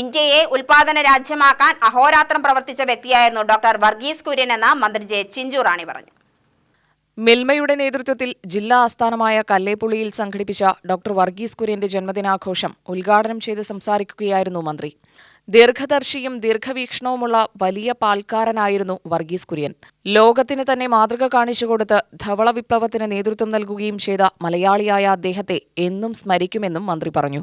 ഇന്ത്യയെ ഉൽപാദന രാജ്യമാക്കാൻ അഹോരാത്രം പ്രവർത്തിച്ച വ്യക്തിയായിരുന്നു ഡോക്ടർ വർഗീസ് കുര്യൻ എന്ന മന്ത്രി ജെ ചിഞ്ചു റാണി പറഞ്ഞു. മിൽമയുടെ നേതൃത്വത്തിൽ ജില്ലാ ആസ്ഥാനമായ കല്ലേപ്പുള്ളിയിൽ സംഘടിപ്പിച്ച ഡോക്ടർ വർഗീസ് കുര്യന്റെ ജന്മദിനാഘോഷം ഉദ്ഘാടനം ചെയ്ത് സംസാരിക്കുകയായിരുന്നു മന്ത്രി. ദീർഘദർശിയും ദീർഘവീക്ഷണവുമുള്ള വലിയ പാൽക്കാരനായിരുന്നു വർഗീസ് കുര്യൻ. ലോകത്തിന് തന്നെ മാതൃക കാണിച്ചുകൊടുത്ത് ധവള വിപ്ലവത്തിന് നേതൃത്വം നൽകുകയും ചെയ്ത മലയാളിയായ അദ്ദേഹത്തെ എന്നും സ്മരിക്കുമെന്നും മന്ത്രി പറഞ്ഞു.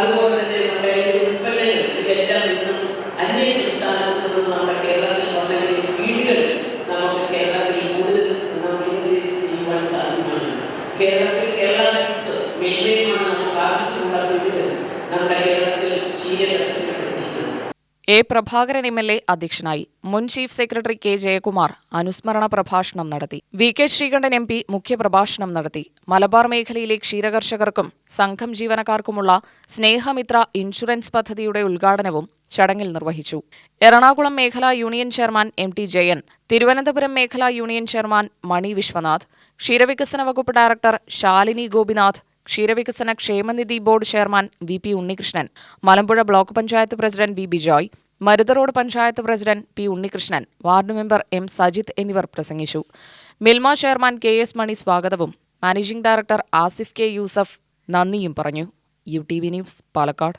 അതുപോലെ തന്നെ നമ്മുടെ ഉൽപ്പന്നങ്ങൾ ഇതെല്ലാം ഇന്നും അന്യ സംസ്ഥാനത്ത് നിന്ന് നമ്മുടെ കേരളത്തിൽ വന്നതിൽ ഫീഡുകൾ നമുക്ക് കേരളത്തിൽ കൂടുതൽ നമുക്ക് ഇൻക്രീസ് ചെയ്യുവാൻ സാധ്യമാണ്. കേരളത്തിൽ കേരള മിക്സ് മെയിന്റെയിനുമാണ് നമുക്ക് ആവശ്യമുള്ള ഫീഡുകൾ നമ്മുടെ കേരളത്തിൽ ക്ഷീരകർഷകപ്പെടുത്തിയിരിക്കുന്നത് A Prabhakaran M L A അധ്യക്ഷനായി മുൻ ചീഫ് സെക്രട്ടറി കെ ജയകുമാർ അനുസ്മരണ പ്രഭാഷണം നടത്തി. V K Sreekandan M P മുഖ്യപ്രഭാഷണം നടത്തി. മലബാർ മേഖലയിലെ ക്ഷീരകർഷകർക്കും സംഘം ജീവനക്കാർക്കുമുള്ള സ്നേഹമിത്ര ഇൻഷുറൻസ് പദ്ധതിയുടെ ഉദ്ഘാടനവും ചടങ്ങിൽ നിർവഹിച്ചു. എറണാകുളം മേഖലാ union chairman M T Jayan Thiruvananthapuram മേഖലാ യൂണിയൻ ചെയർമാൻ മണി വിശ്വനാഥ് ക്ഷീരവികസന വകുപ്പ് ഡയറക്ടർ ശാലിനി ഗോപിനാഥ് ക്ഷീരവികസന ക്ഷേമനിധി board chairman V P Unnikrishnan. Malampuzha block panchayat president B Bijoy Marutha road panchayat president P Unnikrishnan. Ward member M Sajith എന്നിവർ പ്രസംഗിച്ചു. Milma chairman K S Mani സ്വാഗതവും. Managing director Asif K Yusuf നന്ദിയും പറഞ്ഞു. U T V news Palakkad.